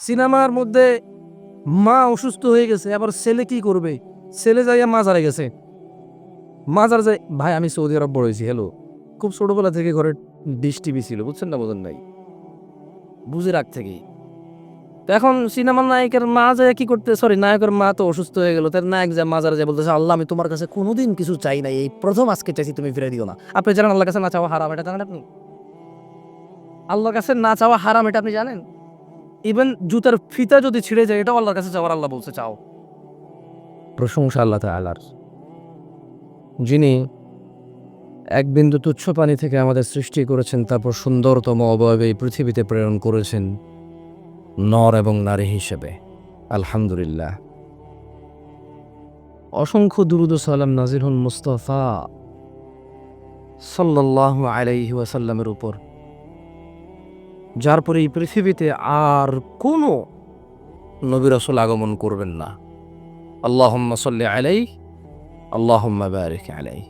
সিনেমার মধ্যে মা অসুস্থ হয়ে গেছে, আবার ছেলে কি করবে? ছেলে যাইয়া মাজারে গেছে। মা মাজার যাই ভাই, আমি সৌদি আরব বড় হয়েছি হ্যালো খুব ছোটবেলা থেকে ঘরে ডিশ টিভি ছিল, বুঝছেন না, বোঝেন নাই? বুঝে রাখ থেকেই তো এখন সিনেমার নায়কের মা যায় কি করতে সরি নায়কের মা তো অসুস্থ হয়ে গেল, তার নায়ক যায় মাজারে যায়, বলতেছে, আল্লাহ, আমি তোমার কাছে কোনোদিন কিছু চাই নাই, এই প্রথম আজকে চাইছি তুমি ফিরে দিও না। আপনি জানেন আল্লাহর কাছে না চাওয়া হারাম, এটা জানেন আপনি? আল্লাহর কাছে না চাওয়া হারাম, এটা আপনি জানেন? ইভেন জুতার ফিতা যদি ছিঁড়ে যায়, এটাও আল্লাহর কাছে চাওয়ার আল্লাহ বলছে, চাও। প্রশংসা আল্লাহ তাআলার। যিনি এক বিন্দু তুচ্ছ পানি থেকে আমাদের সৃষ্টি করেছেন, তারপর সুন্দরতম অবয়বে এই পৃথিবীতে প্রেরণ করেছেন নর এবং নারী হিসেবে। আলহামদুলিল্লাহ। অসংখ্য দুরুদ সালাম নাজির হন মুস্তফা সাল্লাহ আলাইহি ওয়াসাল্লামের উপর। যার পরে এই পৃথিবীতে আর কোনো নবী রসুল আগমন করবেন না। আল্লাহম্মা সাল্লি আলাই আল্লাহম্মা বারিক আলাই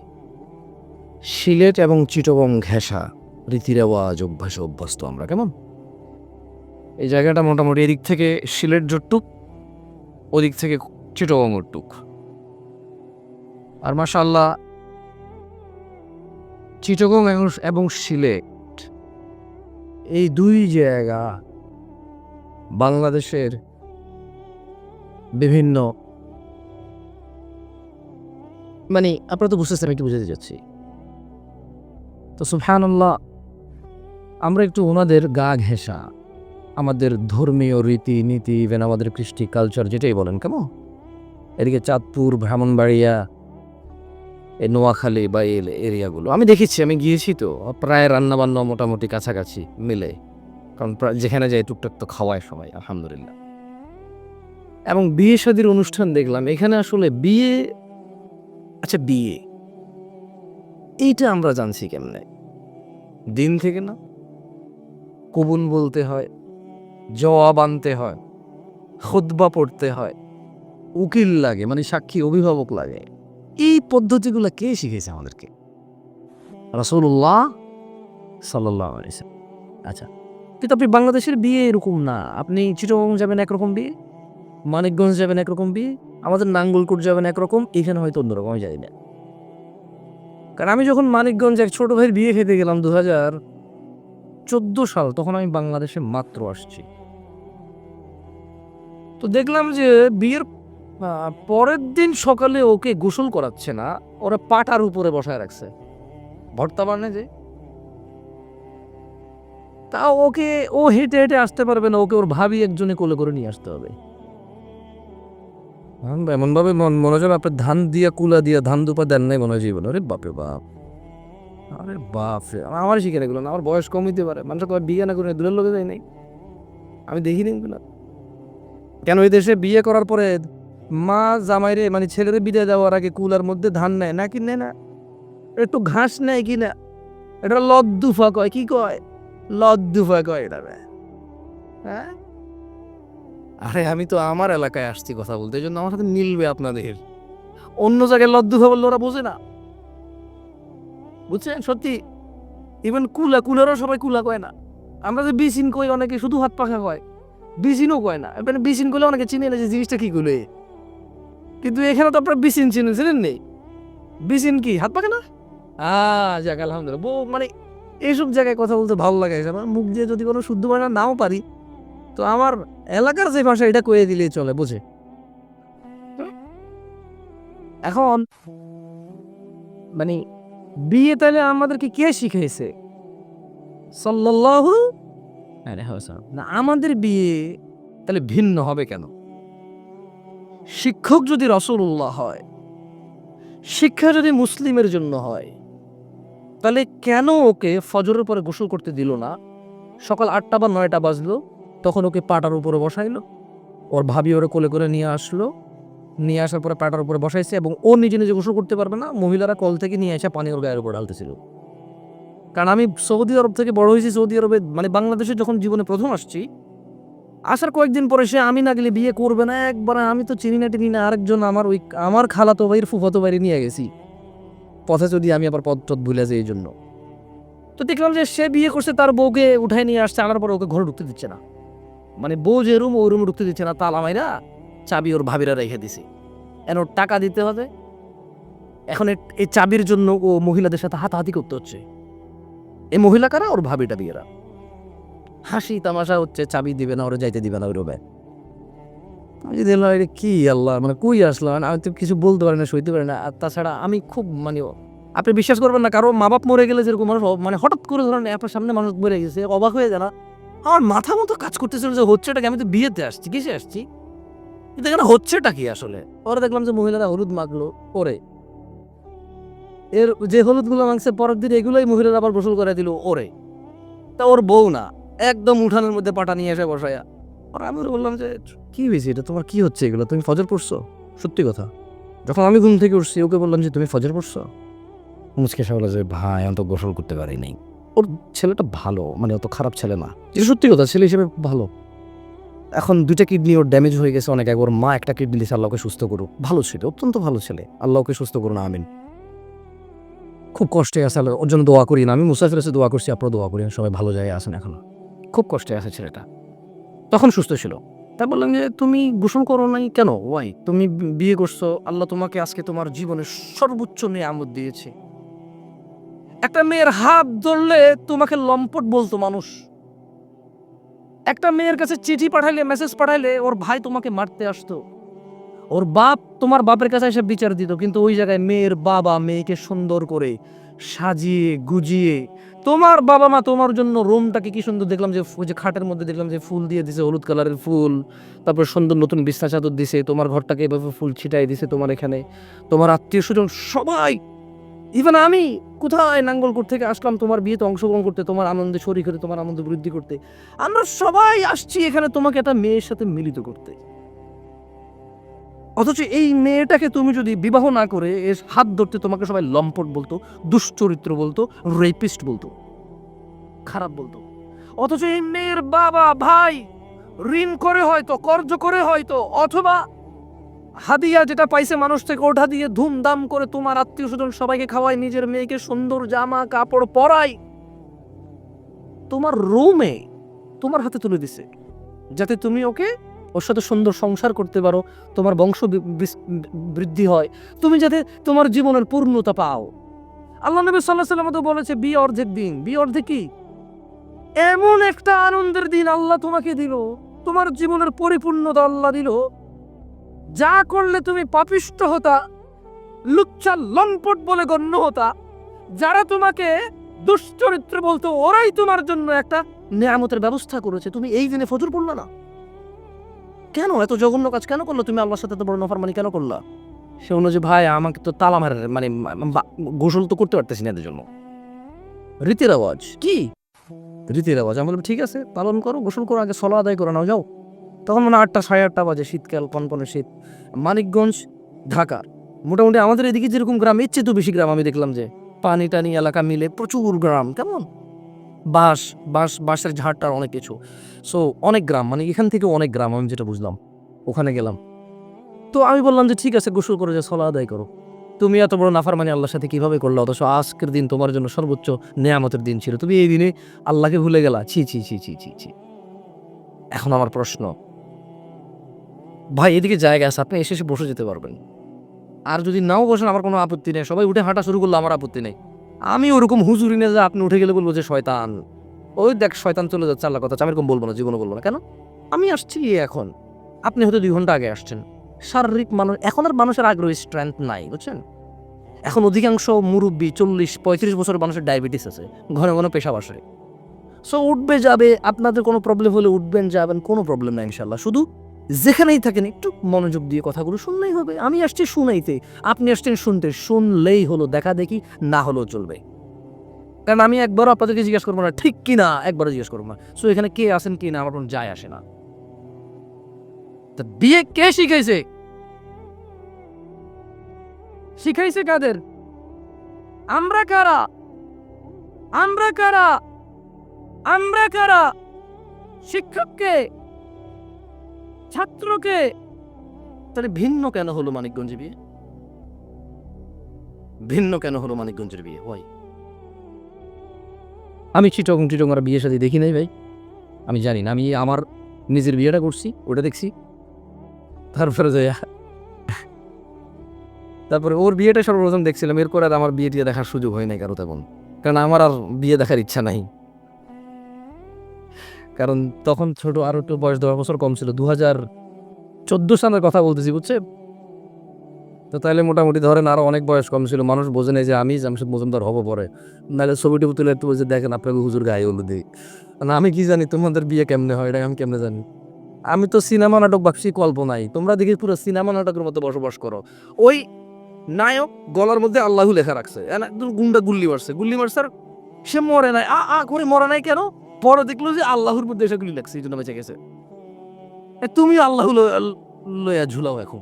সিলেট এবং চিটগং ঘেঁষা রীতি রেওয়াজ অভ্যাস অভ্যস্ত আমরা, কেমন? এই জায়গাটা মোটামুটি এদিক থেকে সিলেট জটটুক ওদিক থেকে চিটগং টুক আর মাশাল্লাহ চিটগং এবং সিলেট এই দুই জায়গা বাংলাদেশের বিভিন্ন মানে আপনারা তো বুঝতেছেন, আমি একটু বুঝাতে যাচ্ছি। তো সুফহানুল্লাহ আমরা একটু ওনাদের গা ঘেঁষা, আমাদের ধর্মীয় রীতি নীতি ইভেন আমাদের কৃষ্টি কালচার যেটাই বলেন, কেমন? এদিকে চাঁদপুর, ব্রাহ্মণবাড়িয়া এই নোয়াখালী বা এই এরিয়াগুলো। আমি দেখেছি, আমি গিয়েছি তো, প্রায় রান্নাবান্না মোটামুটি কাছাকাছি মিলে। কারণ যেখানে যাই টুকটাক তো খাওয়ায় সবাই, আলহামদুলিল্লাহ। এবং বিয়ে শাদির অনুষ্ঠান দেখলাম, এখানে আসলে বিয়ে আচ্ছা বিয়ে, এইটা আমরা জানছি কেমনে? দিন থেকে না? কবুল বলতে হয়, জবাব আনতে হয়, খুতবা পড়তে হয়, উকিল লাগে মানে সাক্ষী অভিভাবক লাগে। এই পদ্ধতিগুলো কে শিখেছে আমাদেরকে? রসুল্লাহ সাল্লাহ আচ্ছা কিন্তু আপনি বাংলাদেশের বিয়ে এরকম না। আপনি চিটগং যাবেন একরকম বিয়ে, মানিকগঞ্জ যাবেন একরকম বিয়ে, আমাদের নাঙ্গলকোট যাবেন একরকম, এখানে হয়তো অন্যরকম, আমি জানি না। কারণ আমি যখন মানিকগঞ্জ এক ছোট ভাইয়ের বিয়ে খেতে গেলাম দু হাজার চোদ্দ সাল, তখন আমি বাংলাদেশে মাত্র আসছি। তো দেখলাম যে বিয়ের পরের দিন সকালে ওকে গোসল করাচ্ছে না, ওরা পাটার উপরে বসায় রাখছে। ভর্তা বানে যে। তা ওকে, ও হেঁটে হেঁটে আসতে পারবে না, ওকে ওর ভাবি একজনে কোলে করে নিয়ে আসতে হবে। এমন ভাবে মনে হয় আপনার ধান দিয়া, কুলা দিয়া, ধান দুপা দেন নাই মনে হয় জীবন। আরে বাপরে বাপ। আরে বাপ আমার শিখে এগুলো না, আমার বয়স কম হইতে পারে। মানুষ কয় বিয়ে না করে, দূরের লোকে যায় নাই। আমি দেখি এগুলো। কেন এই দেশে বিয়ে করার পরে মা জামাইরে মানে ছেলেরে বিদায় দেওয়ার আগে কুলার মধ্যে ধান নেয় না কি নেয় না? একটু ঘাস নেয় কি না? এটা লদ্দুফা কয় কি কয়? লদ্দুফা কয় এটা হ্যাঁ? আরে আমি তো আমার এলাকায় আসছি কথা বলতে এই জন্য আমার সাথে মিলবে আপনাদের। অন্য জায়গায় লদ্দুফা বললে ওরা বোঝে না। বুঝছেন? সত্যি ইভেন কুলা কুলারও সবাই কুলা কয় না। আমরা যে বিসিন কই অনেকে শুধু হাত পাখা কয়। বিসিনও কয় না। এখানে বিসিন করলে অনেকে চিনে না যে জিনিসটা কি গুলো কিন্তু এখানে তো আপনারা বিসিন চিনেন চিনেন নেই বিসিন কি হাত পাখা না? আ যাক, আলহামদুলিল্লাহ। বউ মানে এইসব জায়গায় কথা বলতে ভালো লাগে আমার মুখ দিয়ে যদি কোনো শুদ্ধ ভাষা নাও পারি, তো আমার এলাকার যে ভাষা, এটা কয়ে দিলেই চলে, বুঝে? এখন মানে বিয়ে তাহলে আমাদেরকে কে শিখাইছে? সাল্লাল্লাহু। না, আমাদের বিয়ে তাহলে ভিন্ন হবে কেন? শিক্ষক যদি রসুল্লাহ হয়, শিক্ষা যদি মুসলিমের জন্য হয়, তাহলে কেন ওকে ফজরের পরে গোসল করতে দিল না? সকাল আটটা বা নয়টা বাজলো, তখন ওকে পাটার উপরে বসাইলো, ওর ভাবি ওরে কোলে করে নিয়ে আসলো, নিয়ে আসার পরে পাটার উপরে বসাইছে এবং ও নিজে নিজে গোসল করতে পারবে না, মহিলারা কল থেকে নিয়ে এসে পানি ওর গায়ের উপর ঢালতেছিল। কারণ আমি সৌদি আরব থেকে বড় হয়েছি, সৌদি আরবে মানে বাংলাদেশে যখন জীবনে প্রথম আসছি আসার কয়েকদিন পরে সে আমি না গেলে বিয়ে করবে না, একবার আমি তো চিনি না টিনি না আরেকজন আমার ওই আমার খালাতো ভাইয়ের ফুফাতো বাইরে নিয়ে গেছি। পথে যদি আমি আবার পথ টথ ভুলে যাই এই জন্য তো দেখলাম যে সে বিয়ে করছে, তার বউকে উঠায় নিয়ে আসছে, আনার পর ওকে ঘরে ঢুকতে দিচ্ছে না। মানে বউ যে রুম, ওই রুমে ঢুকতে দিচ্ছে না, তালা মাইরা চাবি ওর ভাবিরা রেখে দিছে। এন ওর টাকা দিতে হবে। এখন এই চাবির জন্য ও মহিলাদের সাথে হাতাহাতি করতে হচ্ছে। এই মহিলা কারা? ওর ভাবিটা বিয়েরা হাসি তামাশা হচ্ছে, চাবি দিবে না, ওরা যাইতে দিবে না ওই রুমে আমি যদি এটা কি আল্লাহ মানে কই আসলাম? আমি তো কিছু বলতে পারি না, সইতে পারি না। আর তাছাড়া আমি খুব মানে আপনি বিশ্বাস করবেন না, কারও মা বাপ মরে গেলে যেরকম মানুষ মানে হঠাৎ করে ধরেন আপনার সামনে মানুষ মরে গেছে, অবাক হয়ে যায় না? আমার মাথা মতো কাজ করতেছিল যে, হচ্ছেটা কি? আমি তো বিয়েতে আসছি, কিসে আসছি? কিন্তু এখানে হচ্ছেটা কি আসলে? পরে দেখলাম যে, মহিলারা হলুদ মাখলো পরে এর যে হলুদগুলো মাংসে পরের দিন এগুলোই মহিলারা আবার গোসল করে দিল, ওরে। তা ওর বউ না। একদম উঠানের মধ্যে পাটা নিয়ে এসে বসায়া আর আমি ওরে বললাম যে, কি হয়েছে? এটা তোমার কি হচ্ছে এগুলো? তুমি ফজর পড়ছো? সত্যি কথা। যখন আমি ঘুম থেকে উঠছি, ওকে বললাম যে, তুমি ফজর পড়ছো? মুচকে সে বলে যে, ভাই অত গোসল করতে পারি নাই। ওর ছেলেটা ভালো মানে অত খারাপ ছেলে না। এটা সত্যি কথা, ছেলে হিসেবে ভালো। এখন দুইটা কিডনি ওর ড্যামেজ হয়ে গেছে অনেক আগে। ওর মা একটা কিডনি দিয়েছে আল্লাহকে সুস্থ করুক। ভালো ছিল, অত্যন্ত ভালো ছেলে। আল্লাহকে সুস্থ করুন, আমিন। খুব কষ্টে আছে ওর জন্য দোয়া করি না। আমি মুসাফির আছে দোয়া করছি, আপনারা দোয়া করি সবাই ভালো জায়গায় আছেন এখনও। খুব কষ্টে আছে ছেলেটা। তখন সুস্থ ছিল। তাই বললাম যে, তুমি গোসল করো নাই কেন? ওয়াই তুমি বিয়ে করছ। আল্লাহ তোমাকে আজকে তোমার জীবনের সর্বোচ্চ নিয়ামত দিয়েছে। একটা মেয়ের হাত ধরলে তোমাকে লম্পট বলতো মানুষ। একটা মেয়ের কাছে চিঠি পাঠাইলে, মেসেজ পাঠাইলে ওর ভাই তোমাকে মারতে আসতো। ওর বাপ তোমার বাপের কাছে এসে বিচার দিত, কিন্তু ওই জায়গায় মেয়ের বাবা মেয়েকে সুন্দর করে সাজিয়ে, গুজিয়ে। তোমার বাবা মা তোমার জন্য রুমটাকে কি সুন্দর দেখলাম যে, ওই যে খাটের মধ্যে দেখলাম যে ফুল দিয়ে দিছে, হলুদ কালারের ফুল। তারপর সুন্দর নতুন বিছনা চাদর দিছে, তোমার ঘরটাকে এভাবে ফুল ছিটাই দিছে তোমার এখানে। তোমার আত্মীয় স্বজন সবাই ইভেন আমি, কোথায় নাঙ্গলকোট থেকে আসলাম তোমার বিয়েতে অংশগ্রহণ করতে, তোমার আনন্দে শরীর হতে, তোমার আনন্দ বৃদ্ধি করতে। আমরা সবাই আসছি এখানে তোমাকে একটা মেয়ের সাথে মিলিত করতে। অথচ এই মেয়েটাকে তুমি যদি বিবাহ না করে এর হাত ধরতে তোমাকে সবাই লম্পট বলতো, দুশ্চরিত্র বলতো রেপিস্ট বলতো, খারাপ বলতো। অথচ এই মেয়ের বাবা, ভাই, ঋণ করে হয়তো, কর্জ করে হয়তো, অথবা হাদিয়া যেটা পাইছে মানুষ থেকে ওঠা দিয়ে ধুমধাম করে তোমার আত্মীয় স্বজন সবাইকে খাওয়ায়, নিজের মেয়েকে সুন্দর জামা, কাপড় পরাই তোমার রুমে তোমার হাতে তুলে দিছে, যাতে তুমি ওকে ওর সাথে সুন্দর সংসার করতে পারো, তোমার বংশ বৃদ্ধি হয়। তুমি যাতে তোমার জীবনের পূর্ণতা পাও। আল্লাহ নবী সাল্লাহ সাল্লাম তো বলেছে, বি অর্ধেক দিন। বি অর্ধেক কি? এমন একটা আনন্দের দিন আল্লাহ তোমাকে দিল। তোমার জীবনের পরিপূর্ণতা আল্লাহ দিল। যা করলে তুমি পাপিষ্ট হতা, লুচ্চা লম্পট বলে গণ্য হতা, যারা তোমাকে দুশ্চরিত্র বলতো, ওরাই তোমার জন্য একটা নিয়ামতের ব্যবস্থা করেছে। তুমি এই দিনে ফজর পড়লা না? কেন? এত জঘন্য কাজ কেন করল? তুমি আল্লাহর সাথে এত বড় নফরমানি কেন করলা? সে অনুযায়ী ভাই আমাকে তো তালা মারে মানে গোসল তো করতে পারতেছি না এদের জন্য। রীতির আওয়াজ কি? রীতির আওয়াজ আমি বললাম ঠিক আছে পালন করো গোসল করো আগে সলা আদায় করে নাও যাও। তখন মানে আটটা সাড়ে আটটা বাজে শীতকাল কনকনে শীত। মানিকগঞ্জ ঢাকা। মোটামুটি আমাদের এদিকে যেরকম গ্রাম এর চেয়ে তো বেশি গ্রাম আমি দেখলাম যে পানি টানি এলাকা মিলে প্রচুর গ্রাম কেমন? বাঁশ বাঁশ, বাঁশের ঝাড়টার অনেক কিছু। সো অনেক গ্রাম মানে এখান থেকে অনেক গ্রাম, আমি যেটা বুঝলাম। ওখানে গেলাম। তো আমি বললাম যে, ঠিক আছে, গোসল করে, যে সলা আদায় করো। তুমি এত বড় নাফার মানে আল্লাহর সাথে কীভাবে করল? অথচ আজকের দিন তোমার জন্য সর্বোচ্চ নেয়ামতের দিন ছিল। তুমি এই দিনে আল্লাহকে ভুলে গেলা? ছি ছি ছি ছি ছি ছি। এখন আমার প্রশ্ন। ভাই, এদিকে জায়গা আছে, আপনি এসে এসে বসে যেতে পারবেন। আর যদি নাও বসেন, আমার কোনো আপত্তি নেই। সবাই উঠে হাঁটা শুরু করল, আমার আপত্তি নেই। আমি ওরকম হুজুরি না যে আপনি উঠে গেলে বলব যে শয়তান। ওই দেখ, শয়তান চলে যাচ্ছে আল্লাহ কথা আমি এরকম বলব না, জীবনে বলব না। কেন? আমি আসছি এখন। আপনি হয়তো দুই ঘণ্টা আগে আসছেন। শারীরিক মানুষ, এখন আর মানুষের আগ্রহী স্ট্রেংথ নাই, বুঝছেন? এখন অধিকাংশ মুরব্বী চল্লিশ, পঁয়ত্রিশ বছরের মানুষের ডায়াবেটিস আছে, ঘন ঘন পেশাব আসে। সো উঠবে, যাবে, আপনাদের কোনো প্রবলেম হলে উঠবেন, যাবেন, কোনো প্রবলেম নাই ইনশাল্লাহ শুধু যেখানেই থাকেন, একটু মনোযোগ দিয়ে কথাগুলো শুনলেই হবে। আমি আসছি শুনাইতে। আপনি আসছেন শুনতে। শুনলেই হলো দেখা দেখি, না হলেও চলবে। কারণ আমি একবারও আপনাদেরকে জিজ্ঞেস করব না, ঠিক কি না একবারও জিজ্ঞেস করব না। সো এখানে কে আসেন কি না? আমার কোনো যায় আসে না। তা বিয়ে কে শিখাইছে? শিখাইছে কাদের? আমরা কারা? আমরা কারা? আমরা কারা? শিক্ষককে ছাত্রকে তাহলে ভিন্ন কেন হলো মানিকগঞ্জে বিয়ে? ভিন্ন কেন হলো মানিকগঞ্জের বিয়ে? ওই আমি চিটং চিটং আর বিয়ে সাথে দেখি নাই ভাই। আমি জানি না, আমি আমার নিজের বিয়েটা করছি, ওটা দেখছি। তারপরে তারপরে ওর বিয়েটা সর্বপ্রথম দেখছিলাম, এরপর আর আমার বিয়ে টিয়ে দেখার সুযোগ হয় নাই কারও তখন কারণ আমার আর বিয়ে দেখার ইচ্ছা নাই। কারণ তখন ছোট আরও একটু বয়স দশ বছর কম ছিল। দু হাজার চোদ্দ সালের কথা বলতেছি, বুঝছে? তো তাহলে মোটামুটি ধরেন আরও অনেক বয়স কম ছিল। মানুষ বোঝে নাই যে আমি জামশেদ মজুমদার হব পরে। নাহলে ছবিটি তুলে একটু বলছে দেখেন, আপনাকে হুজুর গায়ে হলুদ না, আমি কি জানি তোমাদের বিয়ে কেমনে হয়, এটা আমি কেমনে জানি? আমি তো সিনেমা নাটক ভাবছি কল্পনাই। তোমরা দেখি পুরো সিনেমা নাটকের মতো বসবাস করো। ওই নায়ক গলার মধ্যে আল্লাহু লেখা রাখছে। গুন্ডা গুল্লি মারছে। গুল্লি মারছে সে মরে নাই। আ আ, করে মরে নাই কেন? পরে দেখল যে আল্লাহর মধ্যে এসে গুলি লাগছে এই জন্য বেঁচে গেছে। তুমি আল্লাহ ল- লইয়া ঝুলাও এখন।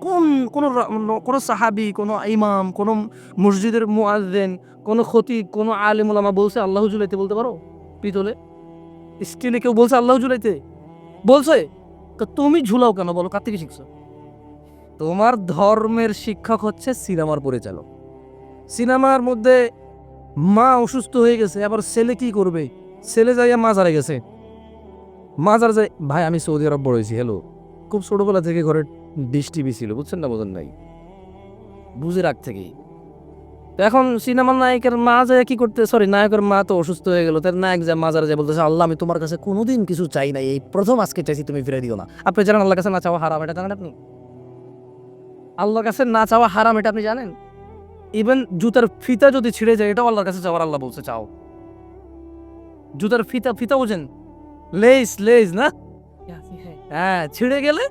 কোন কোন কোন সাহাবি, কোন ইমাম, কোন মসজিদের মুয়াজ্জিন কোন খতিব, কোন আলেম ওলামা বলছে আল্লাহ ঝুলাইতে বলতে পারো? পিতলে? স্টিলে কেউ বলছে আল্লাহ ঝুলাইতে? বলছে? তুমি ঝুলাও কেন বলো? কার থেকে শিখছো? তোমার ধর্মের শিক্ষক হচ্ছে সিনেমার পরিচালক। সিনেমার মধ্যে মা অসুস্থ হয়ে গেছে, আবার ছেলে কি করবে? ছেলে যাইয়া মাজারে গেছে। মাজার যাই ভাই, আমি সৌদি আরব বড় হয়েছি হ্যালো খুব ছোটবেলা থেকে ঘরে ডিশ টিভি ছিল, বুঝছেন না, বোঝেন নাই? বুঝে রাখ থেকেই এখন সিনেমার নায়কের মা যায় কি করতে সরি নায়কের মা তো অসুস্থ হয়ে গেল, তার নায়ক যায় মাজারে যায় বলতেছে, আল্লাহ, আমি তোমার কাছে কোনোদিন কিছু চাই নাই, এই প্রথম আজকে চাইছি তুমি ফিরে দিও না। আপনি জানেন আল্লাহর কাছে না চাওয়া হারাম, এটা জানেন আপনি? আল্লাহর কাছে না চাওয়া হারাম, এটা আপনি জানেন? ইভেন জুতার ফিতা যদি ছিঁড়ে যায়, এটাও আল্লাহর কাছে চাওয়ার আল্লাহ বলছে, চাও। জুতার ফিতা ফিতা বোঝেন? লেস লেস না? হ্যাঁ? ছিঁড়ে গেলে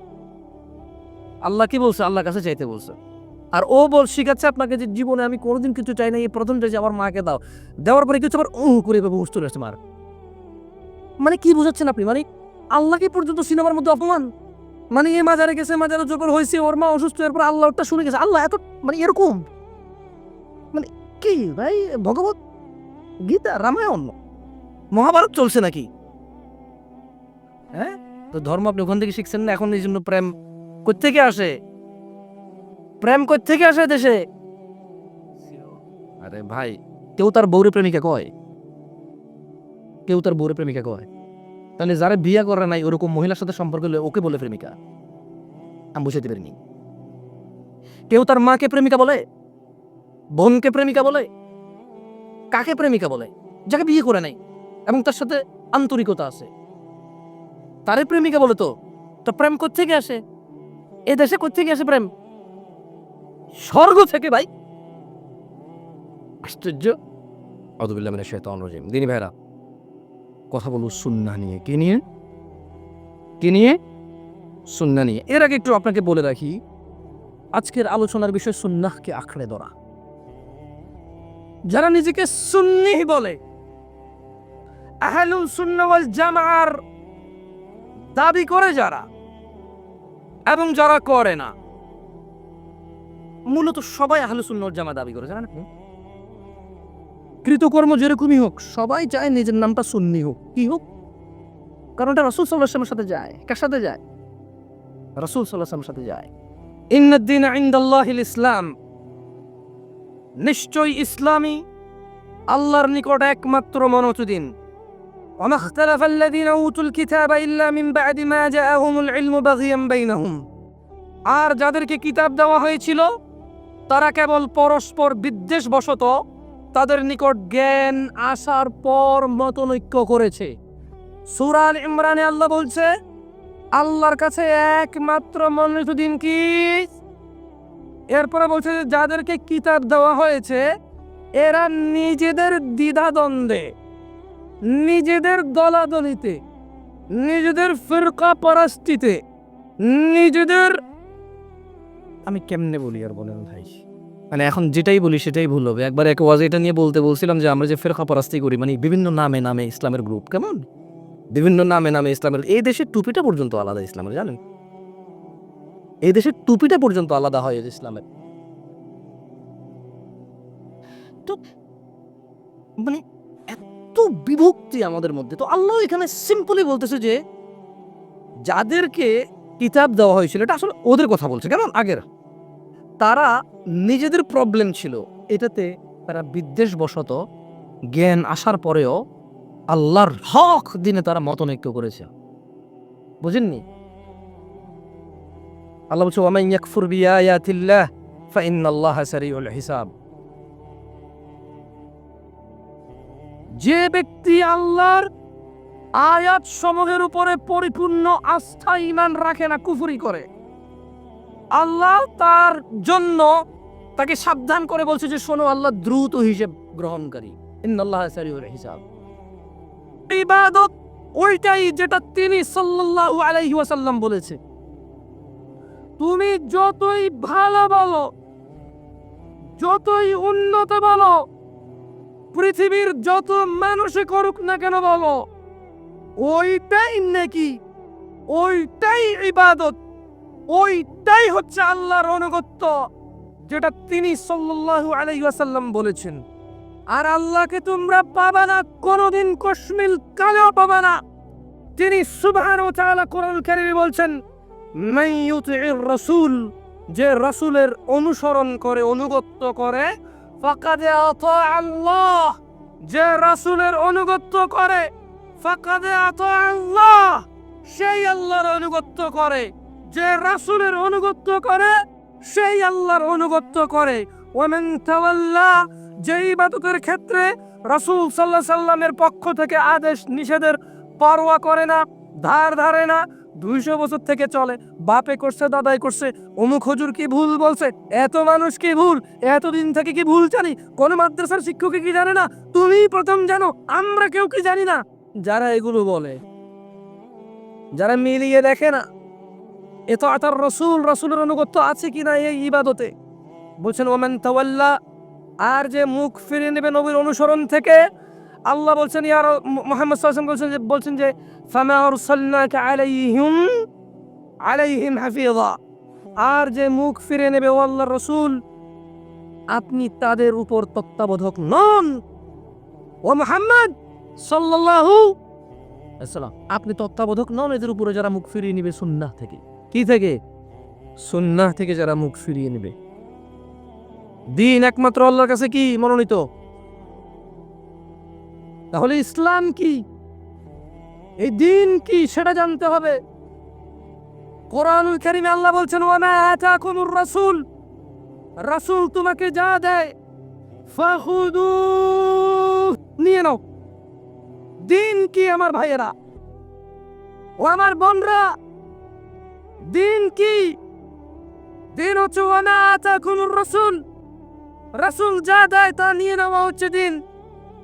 আল্লাহ কি বলছে? আল্লাহর কাছে চাইতে বলছে। আর ও বল শিখাচ্ছে আপনাকে যে জীবনে আমি কোনোদিন কিছু চাই না এই প্রথম চাইছি আমার মাকে দাও। দেওয়ার পরে কিছু আবার উহ করে এভাবে হুঁশ চলে আসছে মার। মানে কি বোঝাচ্ছেন আপনি? মানে আল্লাহকে পর্যন্ত সিনেমার মধ্যে অপমান? মানে এ মাজারে গেছে মাজারে যখন হয়েছে ওর মা অসুস্থ এরপর আল্লাহ ওটা শুনে গেছে। আল্লাহ এত মানে এরকম? মানে কি ভাই? ভগবত গীতা রামায়ণ? মহাভারত চলছে নাকি? হ্যাঁ? তো ধর্ম আপনি ওখান থেকে শিখছেন না? এখন এই জন্য প্রেম কোথেকে আসে? প্রেম কোথেকে আসে দেশে? আরে ভাই, কেউ তার বৌরে প্রেমিকা কয়? কেউ তার বৌরে প্রেমিকা কয়? তাহলে যারা বিয়ে করে নাই, ওরকম মহিলার সাথে সম্পর্ক হলে ওকে বলে প্রেমিকা? আমি বুঝাতে পারিনি। কেউ তার মাকে প্রেমিকা বলে? বোনকে প্রেমিকা বলে? কাকে প্রেমিকা বলে? যাকে বিয়ে করে নাই? এবং তার সাথে আন্তরিকতা আছে। তারে প্রেমিকা বলে তো তো প্রেম কোথেকে আসে? এ দেশে কোথেকে আসে প্রেম? স্বর্গ থেকে, ভাই। আশ্চর্য। ভাইরা, কথা বলব সুন্নাহ নিয়ে। কে নিয়ে? কে নিয়ে? সুন্নাহ নিয়ে। এর আগে একটু আপনাকে বলে রাখি, আজকের আলোচনার বিষয় সুন্নাহকে আঁকড়ে ধরা। যারা নিজেকে সুন্নি বলে আহলুল সুন্নাহ ওয়াল জামার দাবি করে যারা এবং যারা করে না, মূলত সবাই আহলে সুন্নাত জামা দাবি করে, জানেন আপনি? কৃতকর্ম যেরকমই হোক, সবাই চায় নিজের নামটা সুন্নি হোক। কি হোক? কারণ এটা রসুল সাল্লাহ সাথে যায়। কার সাথে যায়? রসুল সাল্লাহ সাথে যায়। ইন্নদ্দিন ইন্দাল্লাহিল ইসলাম। নিশ্চয় ইসলামী আল্লাহর নিকট একমাত্র মনোচুদিন وما اختلف الذين اوتوا الكتاب الا من بعد ما جاءهم العلم بغيا بينهم আর যাদেরকে কিতাব দেওয়া হয়েছিল তারা কেবল পরস্পর বিদ্বেষ বশত তাদের নিকট জ্ঞান আসার পর মতনৈক্য করেছে সুরাল ইমরানে আল্লাহ বলছে আল্লাহর কাছে একমাত্র মনোনীতদিন কি এরপরে বলছে যে যাদেরকে কিতাব দেওয়া হয়েছে এরা নিজেদের দ্বিধাদ্বন্দ্বে নিজেদের দলাদলিতে, নিজেদের ফিরকা পরাস্তিতে, নিজেদের আমি কেমনে বলি আর বলেন ভাই? মানে এখন যেটাই বলি সেটাই ভুল হবে। একবার এক ওয়াজ এটা নিয়ে বলতে বলছিলাম যে আমরা যে ফেরকা পরাস্তি করি মানে বিভিন্ন নামে নামে ইসলামের গ্রুপ কেমন? বিভিন্ন নামে নামে ইসলামের, এই দেশের টুপিটা পর্যন্ত আলাদা ইসলামের, জানেন? এই দেশের টুপিটা পর্যন্ত আলাদা হয় ইসলামের। তো মানে বিভক্তি আমাদের মধ্যে। তো আল্লাহ এখানে সিম্পলি বলতেছে যে, যাদেরকে কিতাব দেওয়া হয়েছিল, এটা আসলে ওদের কথা বলছে, কেমন? আগের। তারা নিজেদের প্রবলেম ছিল। এটাতে তারা বিদ্বেষ বশত জ্ঞান আসার পরেও আল্লাহর হক দিনে তারা মতনৈক্য করেছে। বুঝেননি? আল্লাহ বলছে ওয়ামাই ইয়াকফুর বিআয়াতিল্লাহ, ফাইন্নাল্লাহা সারিউল হিসাব। যে ব্যক্তি আল্লাহর আয়াত সমূহের উপরে পরিপূর্ণ আস্থা ইমান রাখে না, কুফুরি করে। আল্লাহ তার জন্য তাকে সাবধান করে বলছে যে, শোনো, আল্লাহ দ্রুত হিসেব গ্রহণকারী। সারিউল হিসাব। ইবাদত ওইটাই যেটা তিনি সাল্লাল্লাহু আলাইহি বলেছে। তুমি যতই ভালো বলো, যতই উন্নত বলো পৃথিবীর যত মানুষে করুক না কেন বলো ওইটাই নাকি, ওইটাই ইবাদত, ওইটাই হচ্ছে আল্লাহর অনুগত্য, যেটা তিনি সাল্লাল্লাহু আলাইহি বলেছেন। আর আল্লাহকে তোমরা পাবা না, কোনোদিন কশ্মিল কালেও পাবা না। তিনি সুবহান ও তাআলা কোরআন কারিমে বলছেন ইউতি'র রাসূল, যে রাসূলের অনুসরণ করে, অনুগত্য করে ফাকাদ আতা আল্লাহ। যে রাসূলের অনুগত্য করে, ফাকাদ আতা আল্লাহ। সেই আল্লাহর অনুগত্য করে। যে রাসূলের অনুগত্য করে, সেই আল্লাহর অনুগত্য করে। ওয়ামান তাওয়াল্লা, যে ইবাদতের ক্ষেত্রে রাসূল সাল্লাহ সাল্লামের পক্ষ থেকে আদেশ নিষেধের পরোয়া করে না, ধার ধারে না দুইশো বছর থেকে চলে, বাপে করছে, দাদাই করছে। অমুক হজুর কি ভুল বলছে? এত মানুষ কি ভুল? এতদিন থেকে কি ভুল জানি? কোন মাদ্রাসার শিক্ষকে কি জানে না? তুমি প্রথম জানো, আমরা কেউ কি জানি না? যারা এগুলো বলে, যারা মিলিয়ে দেখে না, এ তো আতার রসুল, রসুলের অনুগত্য আছে কি না এই ইবাদতে? বলছেন, ওমেন তাওয়াল্লা, আর যে মুখ ফিরিয়ে নেবে নবীর অনুসরণ থেকে আল্লাহ বলছেন ইয়ার মোহাম্মদ সাল্লাম বলছেন যে বলছেন যে, ফামা আরসালনাকা আলাইহিম আলাইহিম হাফিযা। আর যে মুখ ফিরে নেবে, ও আল্লাহ রসুল, আপনি তাদের উপর তত্ত্বাবোধক নন। ও মোহাম্মদ সাল্লাল্লাহু আসসালাম আপনি তত্ত্বাবোধক নন, এদের উপরে যারা মুখ ফিরিয়ে নেবে সুন্নাহ থেকে। কি থেকে? সুন্নাহ থেকে যারা মুখ ফিরিয়ে নেবে। দিন একমাত্র আল্লাহর কাছে কি মনোনীত? তাহলে ইসলাম কি? এই দিন কি সেটা জানতে হবে। কোরআনুল কারিমে আল্লাহ বলছেন, ওয়ামা আতাকুমুর রাসূল। রাসূল তোমাকে যা দেয়, ফাখুদু, নিয়ে নাও। দিন কি আমার ভাইয়েরা? ও আমার বোনরা, দিন কি? দিন হচ্ছে, ওয়ামা আতাকুমুর রাসূল। রাসূল যা দেয় তা নিয়ে নেওয়া হচ্ছে দিন।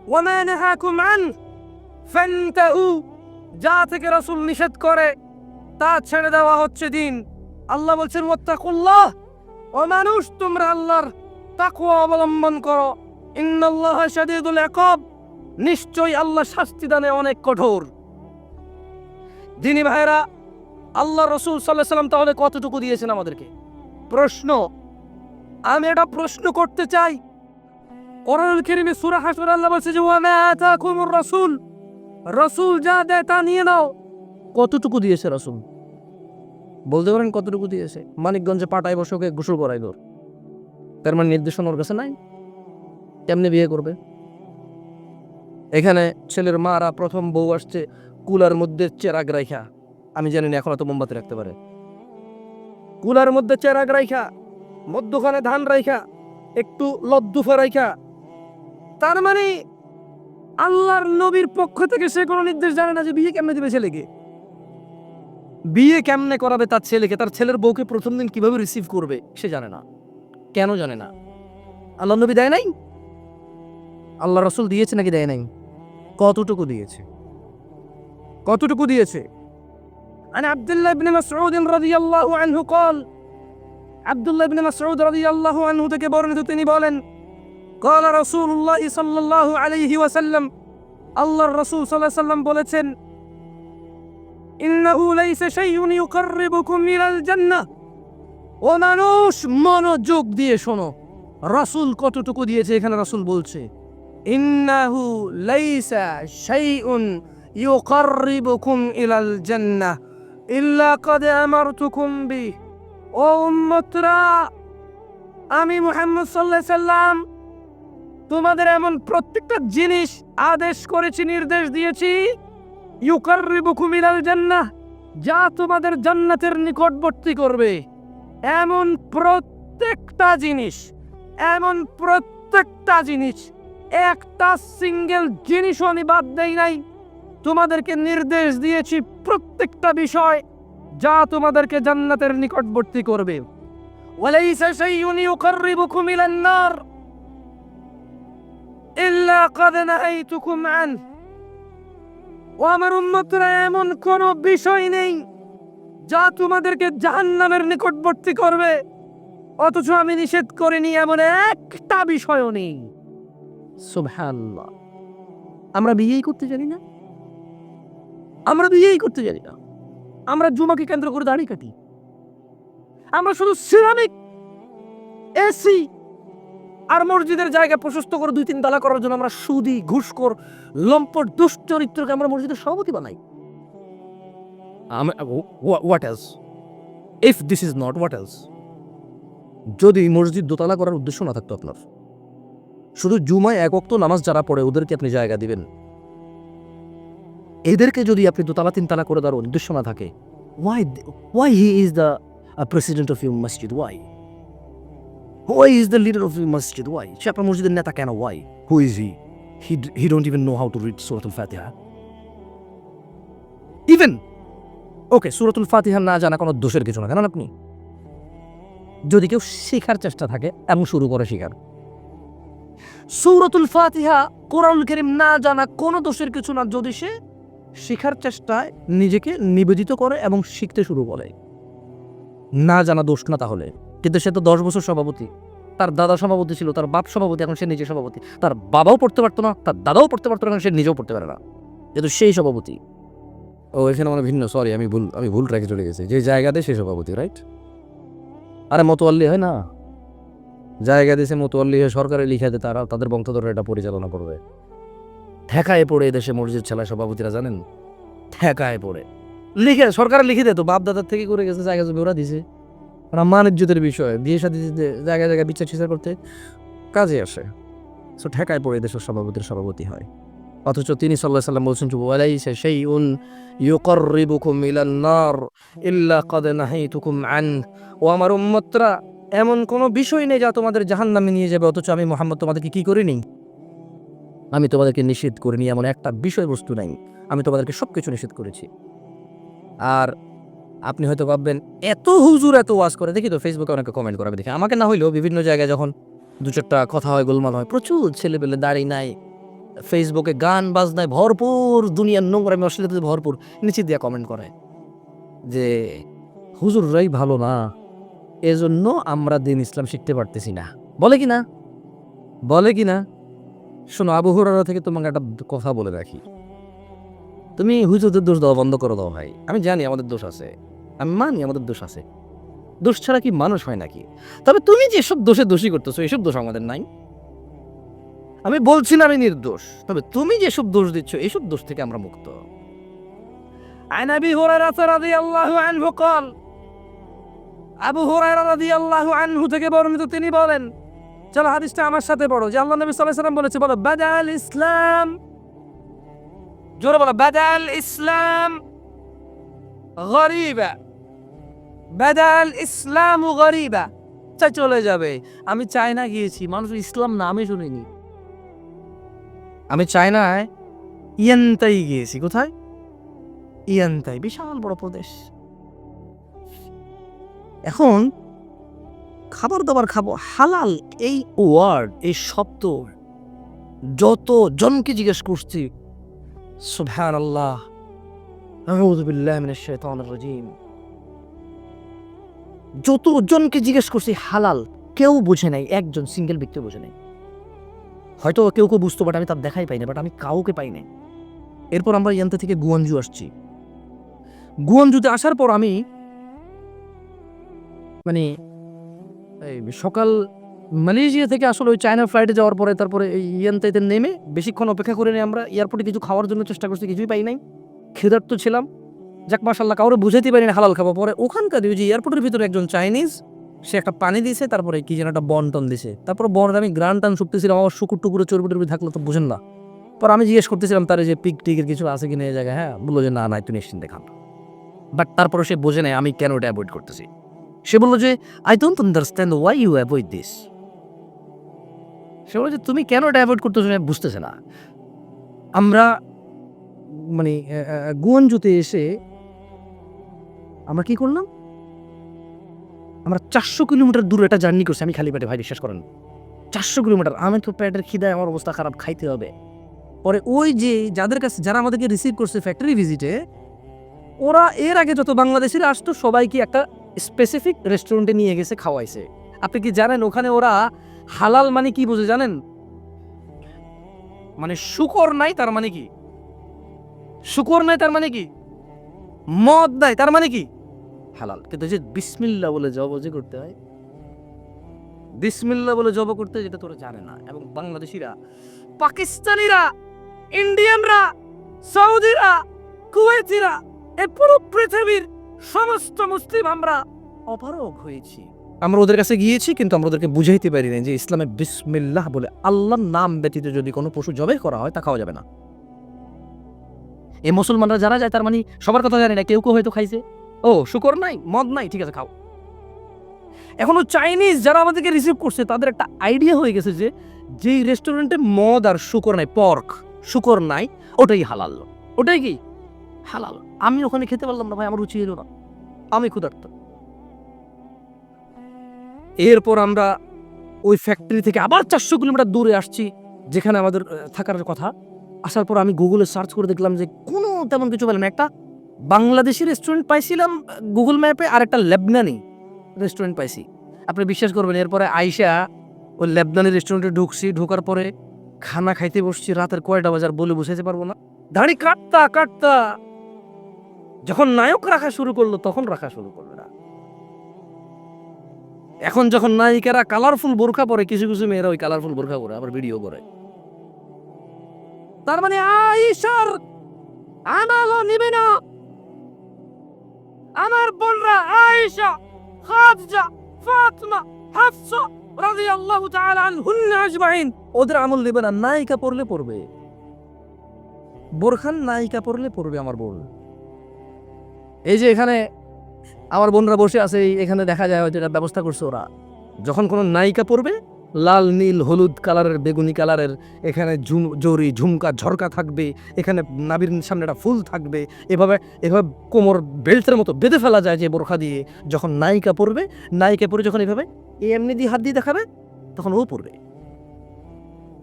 ওয়ামা নাহাকুম আন ফান্তাহু যা থেকে রাসূল নিষেধ করে, তা ছেড়ে দেওয়া হচ্ছে দিন। আল্লাহ বলছেন, ওয়াত্তাকুল্লাহ। ও মানুষ তোমরা আল্লাহর তাকওয়া অবলম্বন করো। ইন্নাল্লাহ শাদীদুল ইকাব। নিশ্চয়ই আল্লাহ শাস্তি দানে অনেক কঠোর। দিনী ভাইরা আল্লাহ রসুল সাল্লাহ সাল্লাম তাহলে কতটুকু দিয়েছেন আমাদেরকে? প্রশ্ন, আমি এটা প্রশ্ন করতে চাই কোরআনুল কারীমে সূরা হাসর আল্লাহ বলছে যে, ওয়া মা আতাকুমুর রাসূল। রাসূল যা দেয় তা নিয়ে নাও। কতটুকু দিয়েছে রাসূল? বলতে পারেন কতটুকু দিয়েছে? মানিকগঞ্জে পাটায় বসকে গোসল করাই তোর তার মানে নির্দেশনা ওর কাছে নাই? তেমনি বিয়ে করবে? এখানে ছেলের মারা প্রথম বউ আসছে কুলার মধ্যে চেরাগ রাইখা। আমি জানি না, এখন অত মোমবাতি রাখতে পারে। কুলার মধ্যে চেরাগ রাইখা, মধ্যখানে ধান রাইখা, একটু লদ্দুফা রাইখা তার মানে আল্লাহর নবীর পক্ষ থেকে সে কোনো নির্দেশ জানে না যে বিয়ে কেমনে দিবে ছেলেকে বিয়ে কেমনে করাবে তার ছেলেকে তার ছেলের বউকে প্রথম দিন কিভাবে রিসিভ করবে সে জানে না কেন জানে না আল্লাহ নবী দেয় নাই আল্লাহ রসুল দিয়েছে নাকি দেয় নাই কতটুকু দিয়েছে কতটুকু দিয়েছে عن عبد الله بن مسعود رضي الله عنه قال عبد الله بن مسعود رضي الله عنه থেকে বর্ণিত তিনি কলা রসুল্লাহ সাল্লাহ আলহি ওয়াসাল্লাম আল্লাহর রসুল সাল্লাহ সাল্লাম বলেছেন, ইন্নাহু লাইসা শাইউন ইউকাররিবুকুম ইলাল জান্নাহ। ও মানুষ, মনোযোগ দিয়ে শোনো, রাসূল কতটুকু দিয়েছে এখানে রাসূল বলছে, ইন্নাহু লাইসা শাইউন ইউকাররিবুকুম ইলাল জান্নাহ, ইল্লা কদ আমারতুকুম বি ও উম্মতরা, আমি মুহাম্মদ সাল্লাল্লাহু আলাইহি সাল্লাম তোমাদের এমন প্রত্যেকটা জিনিস আদেশ করেছি, নির্দেশ দিয়েছি। ইলাল জান্নাহ, যা তোমাদের জান্নাতের নিকটবর্তী করবে। এমন প্রত্যেকটা জিনিস, এমন প্রত্যেকটা জিনিস, একটা সিঙ্গেল জিনিসও আমি বাদ দেই নাই। তোমাদেরকে নির্দেশ দিয়েছি প্রত্যেকটা বিষয়, যা তোমাদেরকে জান্নাতের নিকটবর্তী করবে। ওয়ালাইসা শাইউন ইউকাররিবুকুম ইলান নার। ইল্লা কাদ নাহাইতুকুম আন ও আমার উম্মতরা এমন কোনো বিষয় নেই যা তোমাদেরকে জাহান্নামের নিকটবর্তী করবে। অথচ আমি নিষেধ করিনি এমন একটা বিষয়ও নেই। সুবহানাল্লাহ। আমরা বিয়েই করতে জানি না। আমরা বিয়েই করতে জানি না। আমরা জুমাকে কেন্দ্র করে দাঁড়িয়ে কাটি। আমরা শুধু সিরামিক, এসি আর মসজিদের জায়গা প্রশস্ত করে দুই তিন তালা করার জন্য আমরা সুদি, ঘুষখোর, লম্পট দুশ্চরিত্রকে আমরা মসজিদের সভাপতি বানাই। What else if this is not what else যদি মসজিদ দোতলা করার উদ্দেশ্য না থাকতো আপনার। শুধু জুমায় এক অক্ত নামাজ যারা পড়ে, ওদেরকে আপনি জায়গা দিবেন। এদেরকে যদি আপনি দোতলা তিনতলা করে দেওয়ার উদ্দেশ্য না থাকে why why he is the president of you মসজিদ why why is the leader of মসজিদ ওয়াই সে আপনার মসজিদের নেতা কেন why who is he he he don't even know how to read সুরাতুল ফাতিহা ইভেন ওকে সুরাতুল ফাতিহা না জানা কোনো দোষের কিছু না, জানেন আপনি? যদি কেউ শেখার চেষ্টা থাকে এবং শুরু করে শেখার। সৌরতুল ফাতিহা কোরআন করিম না জানা কোনো দোষের কিছু না, যদি সে শেখার চেষ্টায় নিজেকে নিবেদিত করে এবং শিখতে শুরু করে। না জানা দোষ না তাহলে। কিন্তু সে তো দশ বছর সভাপতি। তার দাদা সভাপতি ছিল, তার বাপ সভাপতি, এখন সে নিজে সভাপতি। তার বাবাও পড়তে পারতো না, তার দাদাও পড়তে পারতো না সে নিজেও পড়তে পারে না। যেহেতু সেই সভাপতি। ও, এখানে মানে ভিন্ন সরি আমি ভুল আমি ভুল ট্র্যাকে চলে গেছি। যে জায়গাতে সে সভাপতি রাইট আরে মতোয়াল্লি হয় না? জায়গা দিয়েছে মতোয়াল্লি হয়ে সরকারে লিখে দেয়, তারা তাদের বংশধর এটা পরিচালনা করবে। ঠেকায় পড়ে এদেশে মসজিদ ছেলা সভাপতিরা, জানেন? ঠেকায় পড়ে। লিখে, সরকারে লিখে দেয় তো, বাপ দাদার থেকে করে গেছে, জায়গা জমি ওরা দিছে। ওরা মান ইজ্জতের বিষয়, বিয়ে সাথে জায়গায় জায়গায় বিচার টিচার করতে কাজে আসে। সো ঠেকায় পড়ে দেশের সভাপতির সভাপতি হয়। অথচ তিনি সাল্লাহ সাল্লাম বলছেন যে ওয়ালাইসা শাইউন ইউকাররিবুকুম ইলান নার ইল্লা কাদ নাহাইতুকুম আন। ও আমার উম্মতরা, এমন কোনো বিষয় নেই যা তোমাদের জাহান্নামে নিয়ে যাবে, অথচ আমি মোহাম্মদ তোমাদেরকে কি করিনি? আমি তোমাদেরকে নিষেধ করিনি, এমন একটা বিষয়বস্তু নাই। আমি তোমাদেরকে সব কিছু নিষেধ করেছি। আর আপনি হয়তো ভাববেন, এত হুজুর এত ওয়াজ করে? দেখি তো ফেসবুকে অনেকে কমেন্ট করাবে। দেখি, আমাকে না হইলেও বিভিন্ন জায়গায় যখন দু চারটা কথা হয়, গোলমাল হয়, প্রচুর ছেলেপেলে দাঁড়িয়ে নাই ফেসবুকে গান বাজনায় ভরপুর, দুনিয়ার নোংরামি, অশ্লীলতাতে ভরপুর, নিচে দিয়ে কমেন্ট করে যে, হুজুররাই ভালো না, এজন্য আমরা দিন ইসলাম শিখতে পারতেছি না। বলে কি না? বলে কি না? শোনো, আবু হুরারা থেকে তোমাকে একটা কথা বলে রাখি। তুমি হুজুরদের দোষ দেওয়া বন্ধ করে দাও ভাই। আমি জানি আমাদের দোষ আছে। আমি মানি আমাদের দোষ আছে দোষ ছাড়া কি মানুষ হয় নাকি তবে তুমি যেসব দোষে দোষী করতেছো এসব দোষ আমাদের নাই আমি বলছি না আমি নির্দোষ তবে তুমি যেসব দোষ দিচ্ছ এসব দোষ থেকে আমরা মুক্ত عن ابي هريره رضي الله عنه قال আবু হুরায়রা রাদিয়াল্লাহু আনহু থেকে বর্ণিত তিনি বলেন চলো হাদিসটা আমার সাথে পড়ো যে আল্লাহ নবী সাল্লাল্লাহু আলাইহি সাল্লাম বলেছে বলো বাদাল ইসলাম জোরে বলো বাদাল ইসলাম গরিবা। বাদাল ইসলাম গরিবা। চলে যাবে। আমি চায়না গিয়েছি। মানুষ ইসলাম নামে শুনিনি। আমি চায়নায় ইয়ান্তাই গিয়েছি। কোথায়? ইয়ান্তাই। বিশাল বড় প্রদেশ। এখন খাবার দাবার খাব। হালাল এই ওয়ার্ড, এই শব্দ যত জনকে জিজ্ঞেস করছি সুবহান আল্লাহ রাজিম। যত জনকে জিজ্ঞেস করছি, হালাল, কেউ বোঝে নাই, একজন সিঙ্গেল ব্যক্তি বোঝে নাই। হয়তো কেউ কেউ বুঝতো বাট আমি তার দেখাই পাই না বাট আমি কাউকে পাই নাই। এরপর আমরা ইয়ান্তা থেকে গুয়াঞ্জু আসছি। গুয়াঞ্জুতে আসার পর আমি মানে সকাল মালয়েশিয়া থেকে আসলে ওই চায়না ফ্লাইটে যাওয়ার পরে, তারপরে ইয়ান্তাইতে নেমে, বেশিক্ষণ অপেক্ষা করে আমরা এয়ারপোর্টে কিছু খাওয়ার জন্য চেষ্টা করছি, কিছুই পাই নাই। ক্ষুধার্ত ছিলাম। যাক মাসাল্লাহ কাউরে বুঝাইতে পারি না হালাল খাব। পরে ওখানকার যে এয়ারপোর্টের ভিতরে একজন চাইনিজ, সে একটা পানি দিছে, তারপরে কি যেন একটা বন টন দিছে। তারপর বনের আমি গ্রান টান শুকতেছিলাম আমার শুকুর টুকুরে চর্বি টর্বি থাকলে তো বুঝেন না। পর আমি জিজ্ঞেস করতেছিলাম, তার যে পিক টিকের কিছু আছে কিনা এই জায়গায়? হ্যাঁ বলল যে, না না, একটু নিশ্চিন্তে খান। বাট তারপরে সে বোঝে নাই আমি কেন এটা অ্যাভয়েড করতেছি। সে বলল যে I don't understand why you avoid this সে বলল যে, তুমি কেন এটা অ্যাভয়েড করতেছো? বুঝতেছে না। আমরা মানে গুয়ানজুতে এসে আমরা কি করলাম? আমরা চারশো কিলোমিটার দূরে একটা জার্নি করছি, আমি খালি পেটে, ভাই, বিশ্বাস করেন। চারশো কিলোমিটার, আমি তো পেটের খিদায় আমার অবস্থা খারাপ, খাইতে হবে। পরে ওই যে, যাদের কাছে, যারা আমাদেরকে রিসিভ করছে ফ্যাক্টরি ভিজিটে ওরা এর আগে যত বাংলাদেশিরা আসতো, সবাইকে একটা স্পেসিফিক রেস্টুরেন্টে নিয়ে গেছে, খাওয়াইছে। আপনি কি জানেন, ওখানে ওরা হালাল মানে কি বোঝে জানেন? মানে শুকর নাই, তার মানে কি? শুকর নাই, তার মানে কি? মদ নাই, তার মানে কি? হালাল। কিন্তু যে বিসমিল্লা বলে জব যে করতে হয়, বিসমিল্লা বলে জব করতে যেটা তোরা জানে না। এবং বাংলাদেশিরা, পাকিস্তানিরা, ইন্ডিয়ানরা, সৌদিরা, কুয়েতিরা, এ পুরো পৃথিবীর সমস্ত মুসলিম আমরা অপারগ হয়েছি। আমরা ওদের কাছে গিয়েছি, কিন্তু আমরা ওদেরকে বুঝাইতে পারি না যে ইসলামে বিসমিল্লাহ বলে আল্লাহর নাম ব্যতীত যদি কোনো পশু জবাই করা হয়, তা খাওয়া যাবে না। এই মুসলমানরা যারা যায়, তার মানে সবার কথা জানি না, কেউ কেউ হয়তো খাইছে। ও, শুকর নাই, মদ নাই, ঠিক আছে, খাও। এখনও চাইনিজ যারা আমাদেরকে রিসিভ করছে, তাদের একটা আইডিয়া হয়ে গেছে যে, যেই রেস্টুরেন্টে মদ আর শুকর নাই পর্ক শুকর নাই, ওটাই হালাল। ওটাই কি? হালাল। আমি ওখানে খেতে পারলাম না, ভাই, আমার রুচি এলো না। আমি ক্ষুধার্ত। এরপর আমরা ওই ফ্যাক্টরি থেকে আবার চারশো কিলোমিটার দূরে আসছি, যেখানে আমাদের থাকার কথা। আসার পর আমি গুগলে সার্চ করে দেখলাম যে কোনো তেমন কিছু পেলাম একটা বাংলাদেশি রেস্টুরেন্ট পাইছিলাম গুগল ম্যাপে আর একটা লেবনানি রেস্টুরেন্ট পাইছি। আপনি বিশ্বাস করবেন, এরপরে আইসা ওই লেবনানি রেস্টুরেন্টে ঢুকছি, ঢোকার পরে খানা খাইতে বসছি, রাতের কয়টা বাজার বলে বুঝাইতে পারব না। দাড়ি কাটতা কাটতা। যখন নায়ক রাখা শুরু করল, তখন রাখা শুরু করল না। এখন যখন নায়িকারা কালারফুল বোরখা পরে, কিছু কিছু মেয়েরা ওই কালারফুল বোরখা পরে, আবার ভিডিও করে। তার মানে আইসার আমালও নিবে না। আমার বোনরা আয়েশা খাদিজা ফাতিমা, হাফসা রাদিয়াল্লাহু তাআলা আনহুন্না আজমাইন। ওদের আমল নেবে না, নায়িকা পড়লে পড়বে। বোরখান নায়িকা পড়লে পড়বে আমার বোন। এই যে এখানে আমার বোনরা বসে আছে এখানে দেখা যায় হয়তো এটা ব্যবস্থা করছে ওরা। যখন কোনো নায়িকা পড়বে লাল, নীল, হলুদ কালারের, বেগুনি কালারের, এখানে ঝুম, জরি, ঝুমকা, ঝরকা থাকবে, এখানে নাবির সামনে একটা ফুল থাকবে, এভাবে এভাবে কোমর বেল্টের মতো বেঁধে ফেলা যায় যে বোরখা দিয়ে। যখন নায়িকা পড়বে নায়িকা পরে যখন এভাবে এমনি দিয়ে হাত দিয়ে দেখাবে, তখন ও পড়বে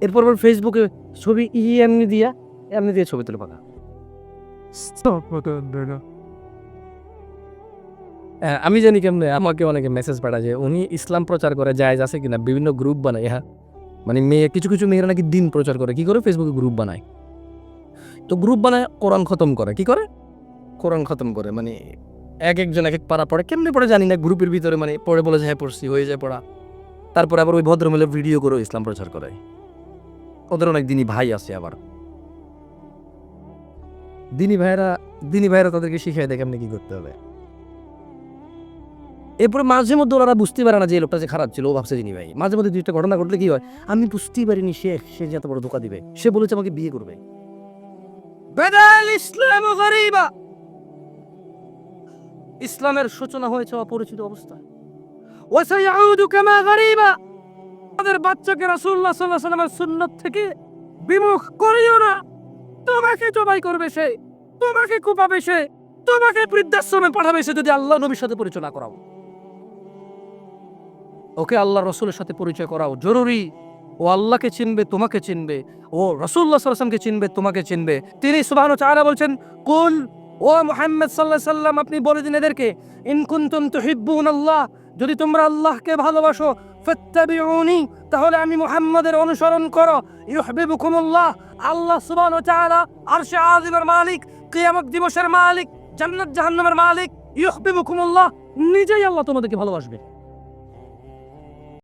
এরপর ফেসবুকে ছবি ই এমনি দিয়া, এমনি দিয়ে ছবি তুলে পাকা। আমি জানি কেমনে আমাকে অনেকে মেসেজ পাঠায় যে উনি ইসলাম প্রচার করে, জায়েজ আছে কিনা, বিভিন্ন গ্রুপ বানায়। হ্যাঁ? মানে মেয়ে, কিছু কিছু মেয়েরা নাকি দিন প্রচার করে। কি করে? ফেসবুকে গ্রুপ বানায়। তো গ্রুপ বানায়, কোরআন খতম করে। কি করে? কোরআন খতম করে। মানে এক একজন এক এক পাড়া পড়ে। কেমনে পড়ে জানি না। গ্রুপের ভিতরে মানে পড়ে বলে যে হ্যাঁ পড়ছি, হয়ে যায় পড়া। তারপর আবার ওই ভদ্রমহিলা ভিডিও করে ইসলাম প্রচার করে। ওদের অনেক দিনই ভাই আছে আবার। দিনী ভাইরা দিনী ভাইরা তাদেরকে শিখিয়ে দেয় কেমনি কি করতে হবে। এরপরে মাঝে মধ্যে ওরা বুঝতে পারে না যে লোকটা যে খারাপ ছিল, ও ভাবছে যিনি ভাই। মাঝে মধ্যে দুইটা ঘটনা ঘটলে কি হয়? আমি বুঝতেই পারিনি সে সে যে এত বড় ধোকা দিবে। সে বলেছে আমাকে বিয়ে করবে। ইসলামের সূচনা হয়েছে অপরিচিত অবস্থায় ওয়াসাইউদু কামা গরিবা। আমাদের বাচ্চাকে রাসূলুল্লাহ সাল্লাল্লাহু আলাইহি ওয়াসাল্লামের থেকে বিমুখ করিও না। তোমাকে জবাই করবে সে, তোমাকে কুপাবে সে, তোমাকে বৃদ্ধাশ্রমে পাঠাবে সে যদি আল্লাহ নবীর সাথে পরিচয় না করাও। ওকে আল্লাহ রসুলের সাথে পরিচয় করাও জরুরি। ও আল্লাহকে চিনবে, তোমাকে চিনবে। ও রসুল্লাহ সাল্লামকে চিনবে, তোমাকে চিনবে। তিনি সুবাহ চারা বলছেন, কুল, ও মোহাম্মদ সাল্লাহ সাল্লাম আপনি বলে দিন এদেরকে ইনকুন্তুম তুহিব্বুন আল্লাহ যদি তোমরা আল্লাহকে ভালোবাসো, ফাত্তাবিউনি, তাহলে আমি মুহাম্মাদের অনুসরণ করো। ইউহিব্বুকুমুল্লাহ, আল্লাহ সুবহানাহু ওয়া তাআলা, আরশে আযিমের মালিক, কিয়ামত দিবসের মালিক, জান্নাত জাহান্নামের মালিক, ইউহিব্বুকুমুল্লাহ, নিজেই আল্লাহ তোমাদেরকে ভালোবাসবে।